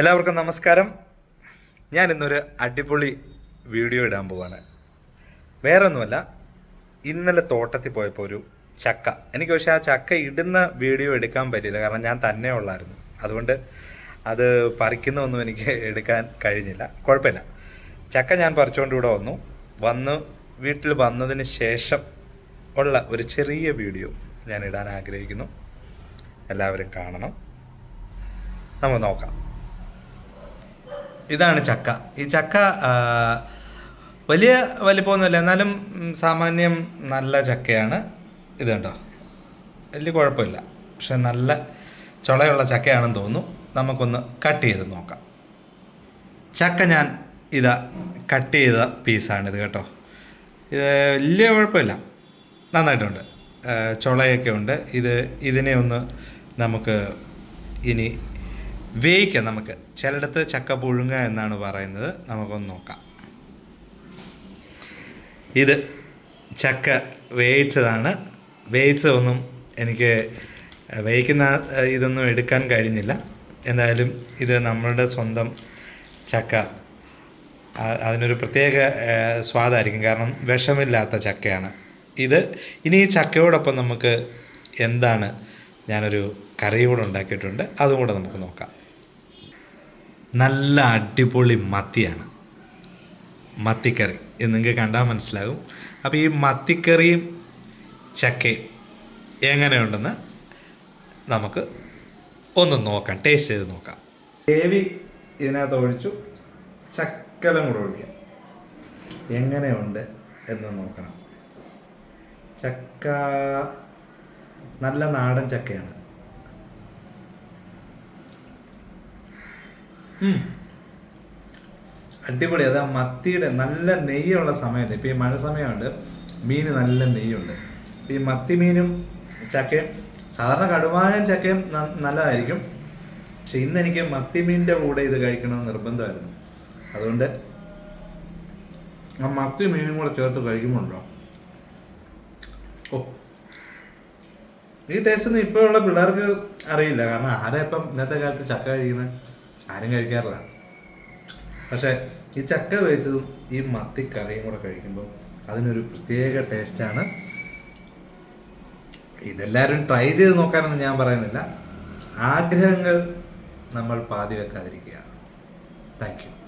എല്ലാവർക്കും നമസ്കാരം. ഞാൻ ഇന്നൊരു അടിപൊളി വീഡിയോ ഇടാൻ പോവാണ്. വേറെ ഒന്നുമല്ല ഇന്നലെ തോട്ടത്തിൽ പോയപ്പോൾ ഒരു ചക്ക. എനിക്ക് പക്ഷേ ആ ചക്ക ഇടുന്ന വീഡിയോ എടുക്കാൻ പറ്റിയില്ല. കാരണം ഞാൻ തന്നെ ഉള്ളായിരുന്നു. അതുകൊണ്ട് അത് പറിക്കുന്നൊന്നും എനിക്ക് എടുക്കാൻ കഴിഞ്ഞില്ല. കുഴപ്പമില്ല. ചക്ക ഞാൻ പറിച്ചുകൊണ്ട് ഇവിടെ വന്നു. വന്ന് വീട്ടിൽ വന്നതിന് ശേഷം ഉള്ള ഒരു ചെറിയ വീഡിയോ ഞാൻ ഇടാൻ ആഗ്രഹിക്കുന്നു. എല്ലാവരും കാണണം. നമുക്ക് നോക്കാം. ഇതാണ് ചക്ക. ഈ ചക്ക വലിയ വലിപ്പമൊന്നുമില്ല എന്നാലും സാമാന്യം നല്ല ചക്കയാണ്. ഇത് കണ്ടോ? വലിയ കുഴപ്പമില്ല. പക്ഷെ നല്ല ചുളയുള്ള ചക്കയാണെന്ന് തോന്നുന്നു. നമുക്കൊന്ന് കട്ട് ചെയ്ത് നോക്കാം. ചക്ക ഞാൻ ഇതാ കട്ട് ചെയ്ത പീസാണിത് കേട്ടോ. ഇത് വലിയ കുഴപ്പമില്ല. നന്നായിട്ടുണ്ട്. ചുളയൊക്കെ ഉണ്ട്. ഇത് ഇതിനെ ഒന്ന് നമുക്ക് ഇനി വേവിക്കാം നമുക്ക്. ചിലയിടത്ത് ചക്ക പുഴുങ്ങുക എന്നാണ് പറയുന്നത്. നമുക്കൊന്ന് നോക്കാം. ഇത് ചക്ക വേവിച്ചതാണ്. വേവിച്ചതൊന്നും എനിക്ക് വേവിക്കുന്ന ഇതൊന്നും എടുക്കാൻ കഴിഞ്ഞില്ല. എന്തായാലും ഇത് നമ്മളുടെ സ്വന്തം ചക്ക. അതിനൊരു പ്രത്യേക സ്വാദായിരിക്കും. കാരണം വിഷമില്ലാത്ത ചക്കയാണ്. ഇത് ഇനി ഈ ചക്കയോടൊപ്പം നമുക്ക് എന്താണ്? ഞാനൊരു കറിയും കൂടെ ഉണ്ടാക്കിയിട്ടുണ്ട്. അതും കൂടെ നമുക്ക് നോക്കാം. നല്ല അടിപൊളി മത്തിയാണ്. മത്തിക്കറി. എന്ന് നിങ്ങൾക്ക് കണ്ടാൽ മനസ്സിലാകും. അപ്പോൾ ഈ മത്തിക്കറിയും ചക്കയും എങ്ങനെയുണ്ടെന്ന് നമുക്ക് ഒന്ന് നോക്കാം. ടേസ്റ്റ് ചെയ്ത് നോക്കാം. ഗ്രേവി ഇതിനകത്ത് ഒഴിച്ചു. ചക്കലം കൂടെ ഒഴിക്കാം. എങ്ങനെയുണ്ട് എന്ന് നോക്കണം. ചക്ക നല്ല നാടൻ ചക്കയാണ്. അടിപൊളി. അത് മത്തിയുടെ നല്ല നെയ്യുള്ള സമയമല്ലേ ഇപ്പം ഈ മഴ സമയമുണ്ട്. മീൻ നല്ല നെയ്യുണ്ട്. ഈ മത്തി മീനും ചക്കയും സാധാരണ കടുമായും ചക്കയും നല്ലതായിരിക്കും. പക്ഷെ ഇന്ന് എനിക്ക് മത്തി കൂടെ ഇത് കഴിക്കണം നിർബന്ധമായിരുന്നു. അതുകൊണ്ട് ആ മത്തി മീനും കൂടെ ചേർത്ത് കഴിക്കുമ്പോണ്ടോ ഓ. ഈ ടേസ്റ്റ് ഒന്നും ഇപ്പോഴുള്ള പിള്ളേർക്ക് അറിയില്ല. കാരണം ആരാ ഇപ്പം ഇന്നത്തെ കാലത്ത് ചക്ക കഴിക്കുന്നത്? ആരും കഴിക്കാറില്ല. പക്ഷേ ഈ ചക്ക വേവിച്ചതും ഈ മത്തി കറിയും കൂടെ കഴിക്കുമ്പോൾ അതിനൊരു പ്രത്യേക ടേസ്റ്റാണ്. ഇതെല്ലാവരും ട്രൈ ചെയ്ത് നോക്കാനൊന്നും ഞാൻ പറയുന്നില്ല. ആഗ്രഹങ്ങൾ നമ്മൾ പാതി വെക്കാതിരിക്കുക താങ്ക് യു.